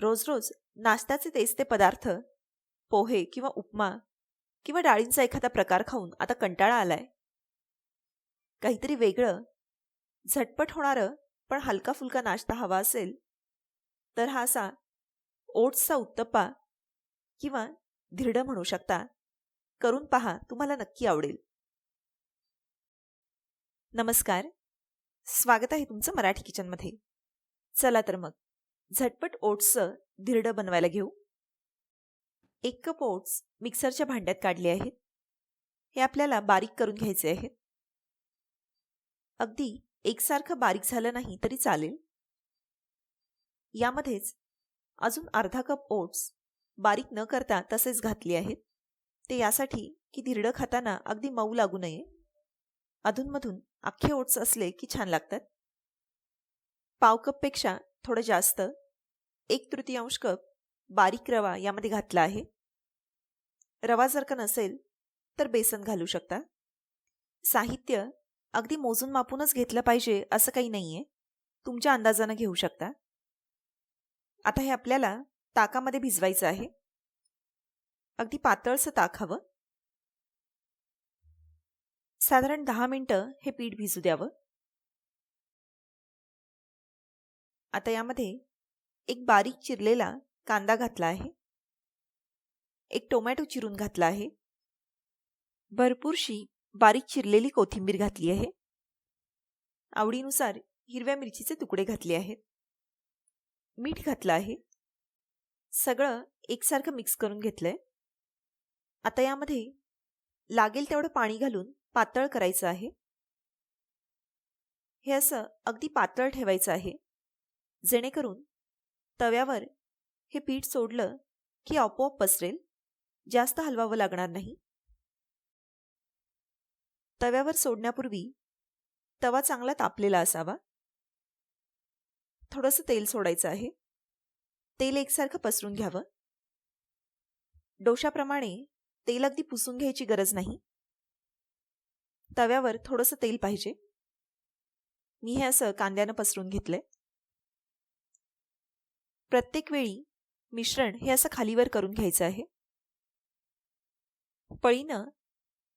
रोज रोज नाश्त्याचे तेच ते पदार्थ पोहे किंवा उपमा किंवा डाळींचा एखादा प्रकार खाऊन आता कंटाळा आलाय. काहीतरी वेगळं झटपट होणारं पण हलका फुलका नाश्ता हवा असेल तर हा असा ओट्सचा उत्तप्पा किंवा धीर्ड म्हणू शकता. करून पहा तुम्हाला नक्की आवडेल. नमस्कार. स्वागत आहे तुमचं मराठी किचनमध्ये. चला तर मग. झटपट ओट्सचं धिरडं बनवायला घेऊ. एक कप ओट्स मिक्सरच्या भांड्यात काढले आहेत. हे आपल्याला बारीक करून घ्यायचे आहेत अगदी एकसारखं बारीक झालं नाही तरी चालेल. यामध्येच अजून अर्धा कप ओट्स बारीक न करता तसेच घातले आहेत. ते यासाठी की धिरडं खाताना अगदी मऊ लागू नये. अधूनमधून अख्खे ओट्स असले की छान लागतात. पाव कपपेक्षा थोडं जास्त एक तृतीयांश कप बारीक रवा यामध्ये घातला आहे. रवा जर का नसेल तर बेसन घालू शकता. साहित्य अगदी मोजून मापूनच घेतलं पाहिजे असं काही नाहीये. तुमच्या अंदाजानं घेऊ शकता. आता हे आपल्याला ताकामध्ये भिजवायचं आहे. अगदी पातळचं ताक हवं. साधारण दहा मिनटं हे पीठ भिजू द्यावं. आता यामध्ये एक बारीक चिरलेला कांदा घातला आहे. एक टोमॅटो चिरून घातला आहे. भरपूरशी बारीक चिरलेली कोथिंबीर घातली आहे. आवडीनुसार हिरव्या मिरचीचे तुकडे घातले आहेत. मीठ घातलं आहे. सगळं एकसारखं मिक्स करून घेतलंय. आता यामध्ये लागेल तेवढं पाणी घालून पातळ करायचं आहे. हे असं अगदी पातळ ठेवायचं आहे. जेणेकरून तव्यावर हे पीठ सोडलं की आपोआप पसरेल. जास्त हलवावं लागणार नाही. तव्यावर सोडण्यापूर्वी तवा चांगला तापलेला असावा. थोडंसं तेल सोडायचं आहे. तेल एकसारखं पसरून घ्यावं. डोशाप्रमाणे तेल अगदी पुसून घ्यायची गरज नाही. तव्यावर थोडंसं तेल पाहिजे. मी हे असं कांद्यानं पसरून घेतलंय. प्रत्येक वेळी मिश्रण हे असं खालीवर करून घ्यायचं आहे. पळीनं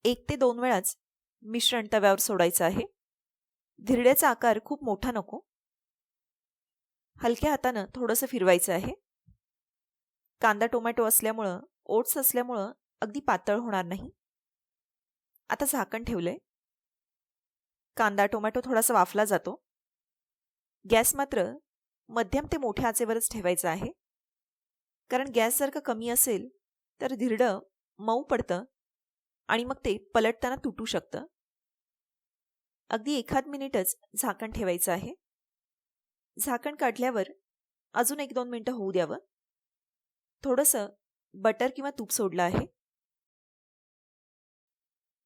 एक ते दोन वेळाच मिश्रण तव्यावर सोडायचं आहे. धिरड्याचा आकार खूप मोठा नको. हलक्या हातानं थोडंसं फिरवायचं आहे. कांदा टोमॅटो असल्यामुळं ओट्स असल्यामुळं अगदी पातळ होणार नाही. आता झाकण ठेवलंय. कांदा टोमॅटो थोडासा वाफला जातो. गॅस मात्र मध्यम ते मोठ्या आचेवरच ठेवायचं आहे. कारण गॅस जर का कमी असेल तर धिरडं मऊ पडतं आणि मग ते पलटताना तुटू शकतं. अगदी एखाद मिनिटच झाकण ठेवायचं आहे. झाकण काढल्यावर अजून एक दोन मिनटं होऊ द्यावं. थोडंसं बटर किंवा तूप सोडलं आहे.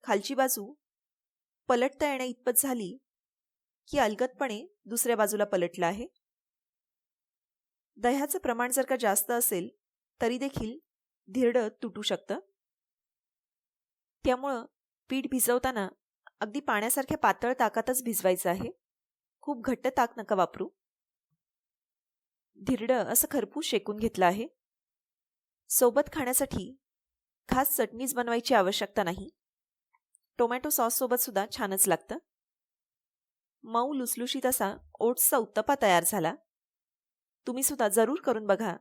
खालची बाजू पलटता येण्या इतपत झाली की अलगदपणे दुसऱ्या बाजूला पलटलं आहे. दह्याचं प्रमाण जर का जास्त असेल तरी देखील धिरडं तुटू शकतं. त्यामुळं पीठ भिजवताना अगदी पाण्यासारख्या पातळ ताकातच भिजवायचं आहे. खूप घट्ट ताक नका वापरू. धिरडं असं खरपूस शेकून घेतलं आहे. सोबत खाण्यासाठी खास चटणीच बनवायची आवश्यकता नाही. टोमॅटो सॉससोबत सुद्धा छानच लागतं. मऊ लुसलुशीत असा ओट्सचा उत्तपा तयार झाला. तुम्ही सुद्धा जरूर करून बघा.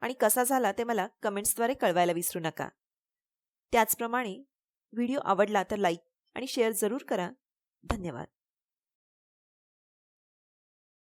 आणि कसा झाला ते मला कमेंट्सद्वारे कळवायला विसरू नका. त्याचप्रमाणे व्हिडिओ आवडला तर लाईक आणि शेअर जरूर करा. धन्यवाद.